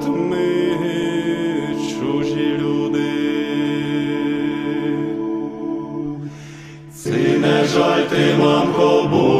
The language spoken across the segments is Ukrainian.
от чужі люди, Ці не жаль ти, мамко, будь.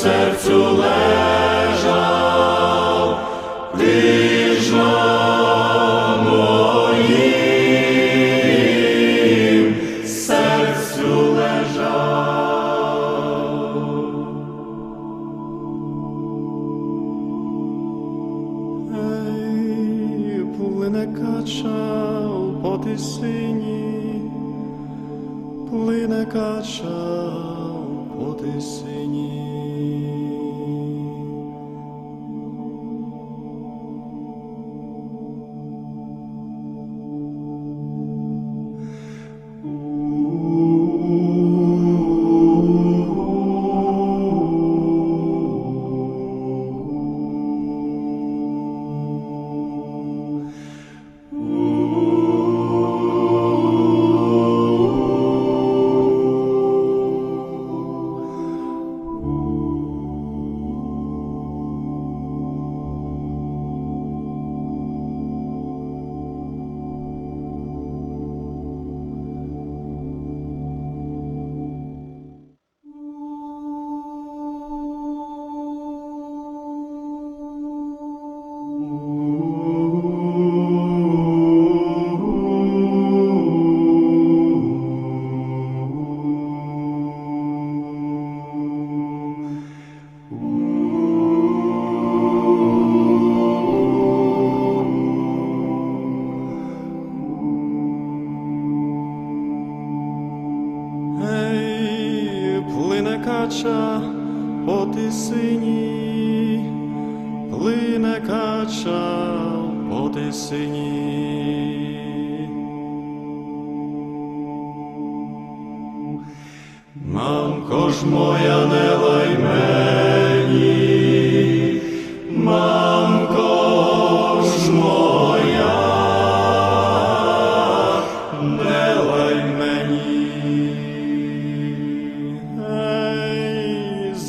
серцю лежав,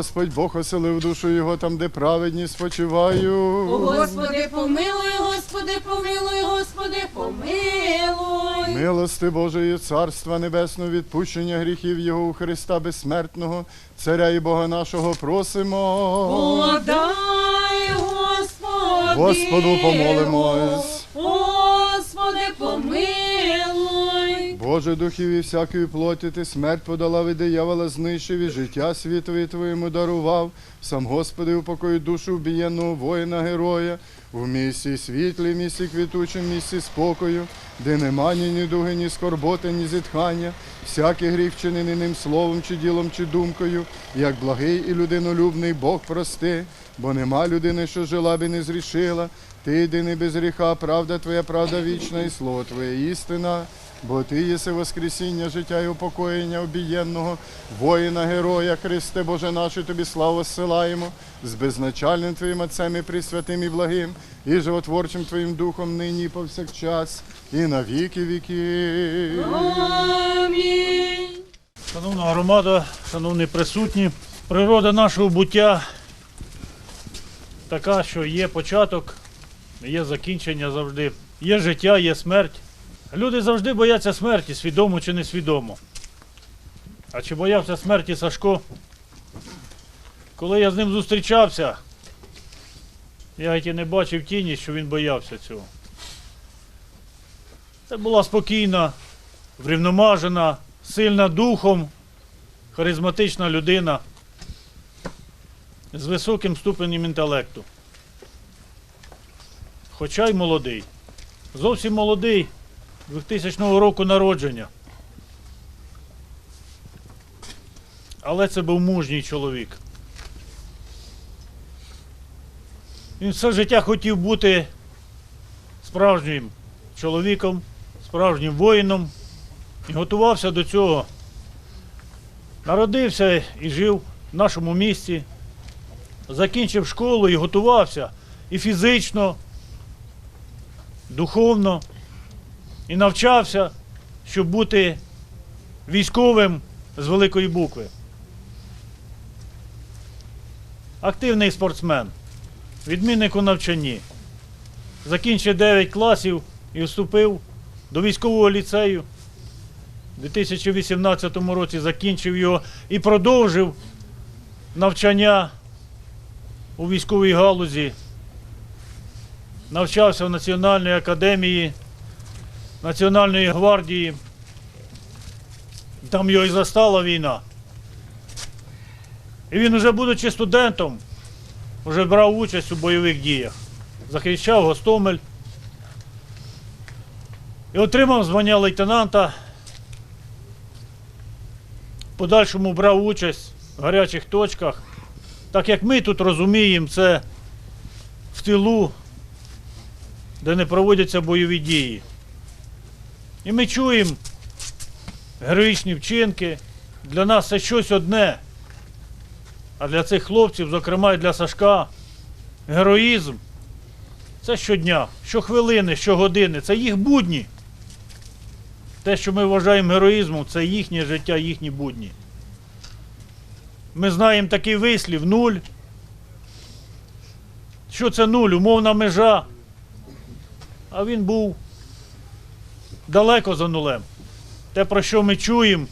Господь Бог оселив душу його там, де праведні О, спочиваю. Господи, помилуй, Господи, помилуй, Господи, помилуй. Милости Божої, Царства Небесного, відпущення гріхів Його у Христа Безсмертного, Царя і Бога нашого просимо. Подай, Господи. Господу помолимось. Боже, духів і всякої плоті, ти смерть подала від диявола, знищив і життя світові твоєму дарував. Сам Господи, упокой душу вбієнного воїна героя, в місці світлі, місці квітучим, місці спокою, де нема ні недуги, ні скорботи, ні зітхання, всякий гріх вчинений ним словом, чи ділом, чи думкою, як благий і людинолюбний Бог прости, бо нема людини, що жила би не зрішила. Ти єдиний без гріха, правда Твоя, правда вічна, і слово Твоє істина. Бо ти єси воскресіння, життя і упокоєння обієнного, воїна, героя, Христе Боже наш, і тобі славу зсилаємо з безначальним Твоїм Отцем і Пресвятим і благим, і животворчим Твоїм Духом нині і повсякчас, і на віки віки. Амінь. Шановна громада, шановні присутні, природа нашого буття така, що є початок, є закінчення завжди, є життя, є смерть. Люди завжди бояться смерті, свідомо чи несвідомо. А чи боявся смерті Сашко? Коли я з ним зустрічався, я і не бачив тіні, що він боявся цього. Це була спокійна, врівномажена, сильна духом, харизматична людина з високим ступенем інтелекту. Хоча й молодий. Зовсім молодий, 2000 року народження. Але це був мужній чоловік. Він все життя хотів бути справжнім чоловіком, справжнім воїном і готувався до цього. Народився і жив в нашому місті, закінчив школу і готувався і фізично, духовно, і навчався, щоб бути військовим з великої букви. Активний спортсмен, відмінник у навчанні. Закінчив 9 класів і вступив до військового ліцею. У 2018 році закінчив його і продовжив навчання у військовій галузі. Навчався в Національній академії Національної гвардії. Там його і застала війна. І він, уже будучи студентом, вже брав участь у бойових діях. Захищав Гостомель і отримав звання лейтенанта подальшому брав участь в гарячих точках. Так як ми тут розуміємо, це в тилу, де не проводяться бойові дії. І ми чуємо героїчні вчинки. Для нас це щось одне. А для цих хлопців, зокрема і для Сашка, героїзм це щодня, щохвилини, щогодини, це їх будні. Те, що ми вважаємо героїзмом, це їхнє життя, їхні будні. Ми знаємо такий вислів нуль. Що це нуль? Умовна межа. А він був далеко за нулем. Те, про що ми чуємо.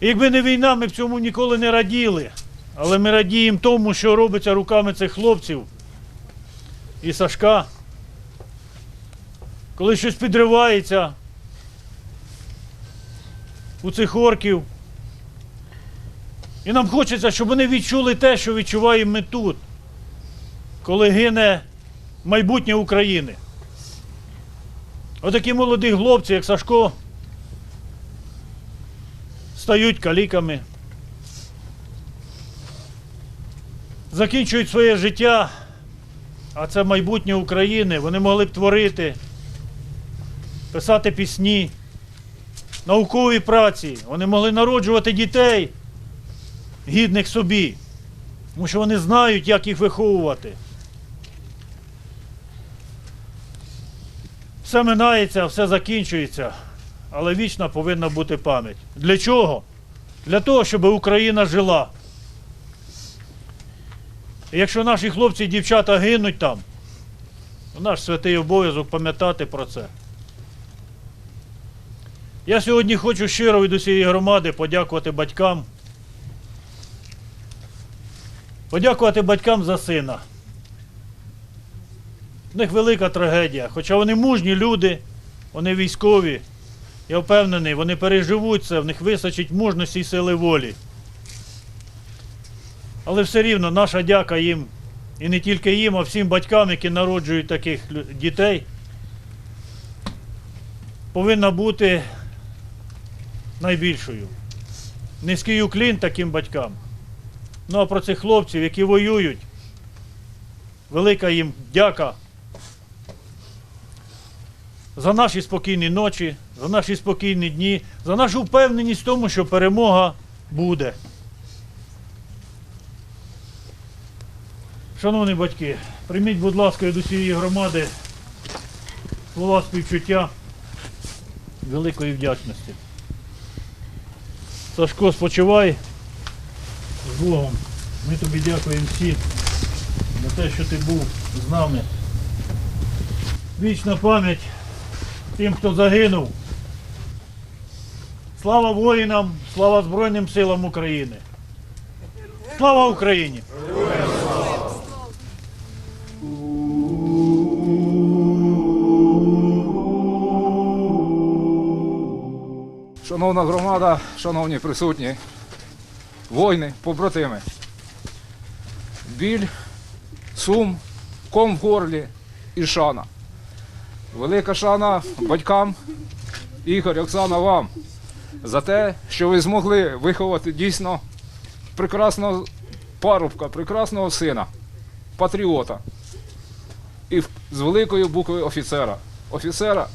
Якби не війна, ми б цьому ніколи не раділи. Але ми радіємо тому, що робиться руками цих хлопців і Сашка. Коли щось підривається, у цих орків. І нам хочеться, щоб вони відчули те, що відчуваємо ми тут, коли гине майбутнє України. Отакі молоді хлопці, як Сашко, стають каліками, закінчують своє життя, а це майбутнє України. Вони могли б творити, писати пісні науковій праці. Вони могли народжувати дітей гідних собі, тому що вони знають, як їх виховувати. Все минається, все закінчується, але вічна повинна бути пам'ять. Для чого? Для того, щоб Україна жила. І якщо наші хлопці і дівчата гинуть там, наш святий обов'язок пам'ятати про це. Я сьогодні хочу щиро від усієї громади подякувати батькам. Подякувати батькам за сина. В них велика трагедія. Хоча вони мужні люди, вони військові. Я впевнений, вони переживуть це, в них вистачить мужності і сили волі. Але все рівно наша дяка їм, і не тільки їм, а всім батькам, які народжують таких дітей, повинна бути найбільшою. Низький уклін таким батькам. Ну а про цих хлопців, які воюють, велика їм дяка за наші спокійні ночі, за наші спокійні дні, за нашу впевненість в тому, що перемога буде. Шановні батьки, прийміть, будь ласка, від усієї громади слова співчуття, великої вдячності. Сашко, спочивай з Богом. Ми тобі дякуємо всі за те, що ти був з нами. Вічна пам'ять тим, хто загинув. Слава воїнам, слава Збройним силам України. Слава Україні! Шановна громада, шановні присутні, воїни, побратими. Біль, сум, ком в горлі і шана. Велика шана батькам, Ігор, Оксана, вам за те, що ви змогли виховати дійсно прекрасного парубка, прекрасного сина, патріота. І з великою буквою офіцера. Офіцера,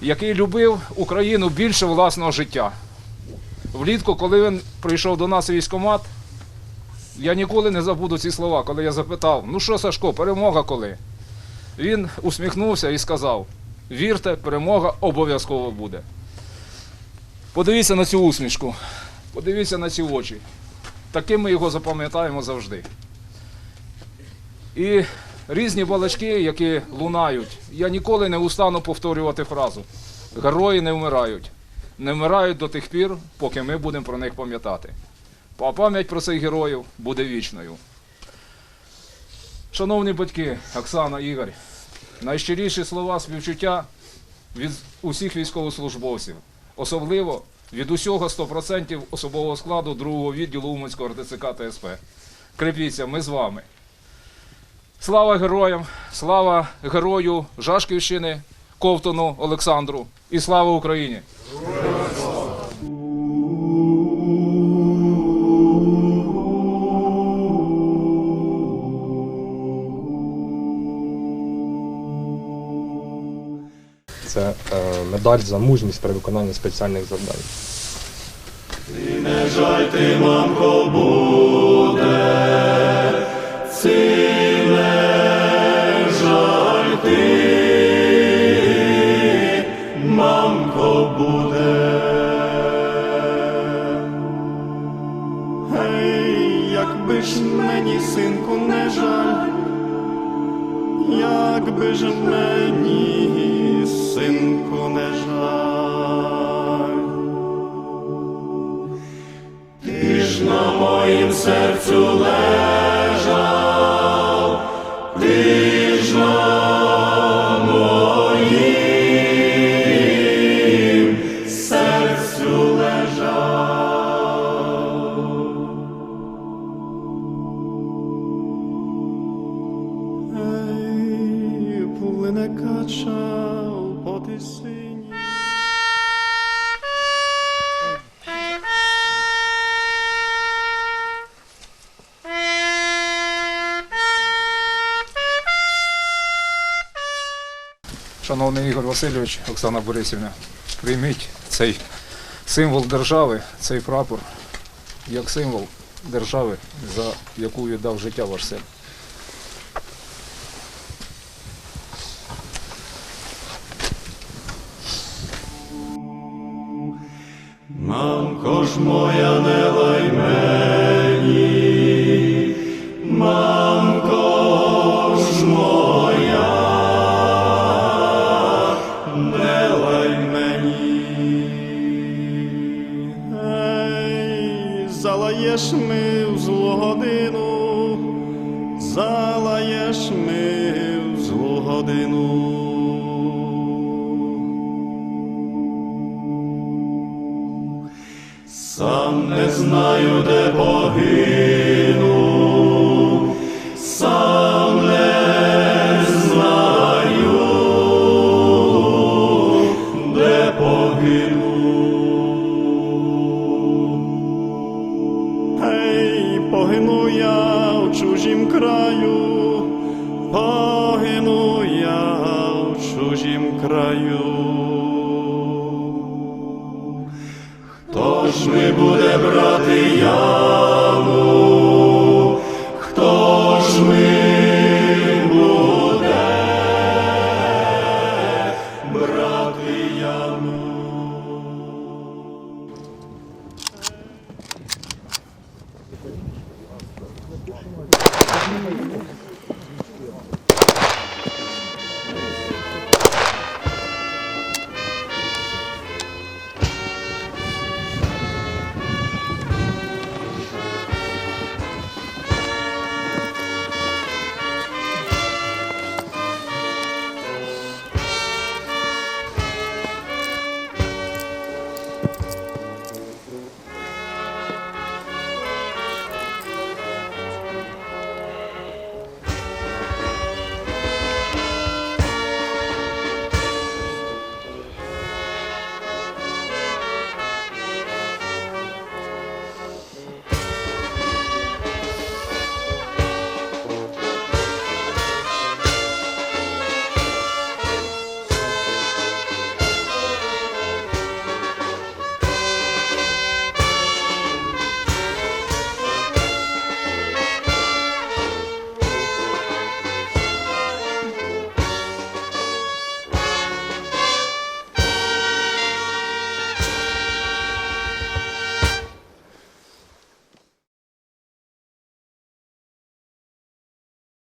який любив Україну більше власного життя. Влітку, коли він прийшов до нас у військкомат, я ніколи не забуду ці слова, коли я запитав, ну що, Сашко, перемога коли? Він усміхнувся і сказав: вірте, перемога обов'язково буде. Подивіться на цю усмішку, подивіться на ці очі. Таким ми його запам'ятаємо завжди. І різні балачки, які лунають, я ніколи не устану повторювати фразу. Герої не вмирають. Не вмирають до тих пір, поки ми будемо про них пам'ятати. А пам'ять про цих героїв буде вічною. Шановні батьки, Оксана, Ігор, найщиріші слова співчуття від усіх військовослужбовців, особливо від усього 100% особового складу другого відділу Уманського РТЦК ТСП. Крепіться, ми з вами. Слава героям, слава герою Жашківщини, Ковтону Олександру і слава Україні! Це е, медаль за мужність при виконанні спеціальних завдань. Не жаль ти, мамко, буде, серцю лежав, Шановний Ігор Васильович, Оксана Борисівна, прийміть цей символ держави, цей прапор, як символ держави, за яку віддав життя ваш син. Мамко ж моя, не